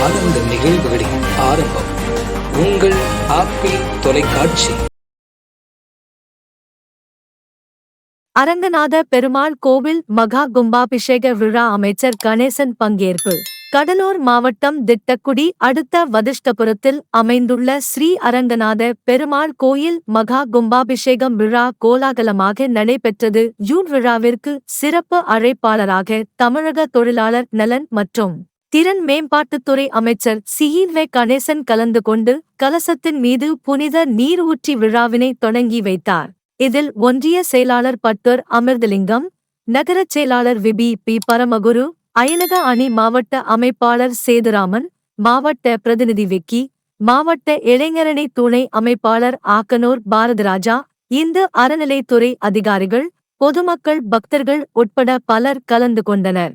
ஆனந்த நிகழ்வுகளின் ஆரம்பம். உங்கள் ஆப்பிள் தொலைக்காட்சி. அரங்கநாத பெருமாள் கோவில் மகா கும்பாபிஷேக விழா அமைச்சர் கணேசன் பங்கேற்பு. கடலூர் மாவட்டம் திட்டக்குடி அடுத்த வதிஷ்டபுரத்தில் அமைந்துள்ள ஸ்ரீ அரங்கநாத பெருமாள் கோயில் மகா கும்பாபிஷேகம் விழா கோலாகலமாக நடைபெற்றது. ஜூன் விழாவிற்கு சிறப்பு அழைப்பாளராக தமிழக தொழிலாளர் நலன் மற்றும் திறன் மேம்பாட்டுத்துறை அமைச்சர் சிஹின்வே கணேசன் கலந்து கொண்டு கலசத்தின் மீது புனித நீர் ஊற்றி விழாவினை தொடங்கி வைத்தார். இதில் ஒன்றிய செயலாளர் பட்டோர் அமிர்தலிங்கம் நகரச் செயலாளர் விபி பி பரமகுரு அயலக அணி மாவட்ட அமைப்பாளர் சேதுராமன் மாவட்ட பிரதிநிதி விக்கி மாவட்ட இளைஞரணி துணை அமைப்பாளர் ஆக்கனூர் பாரதிராஜா இந்து அறநிலைத்துறை அதிகாரிகள் பொதுமக்கள் பக்தர்கள் உட்பட பலர் கலந்து கொண்டனர்.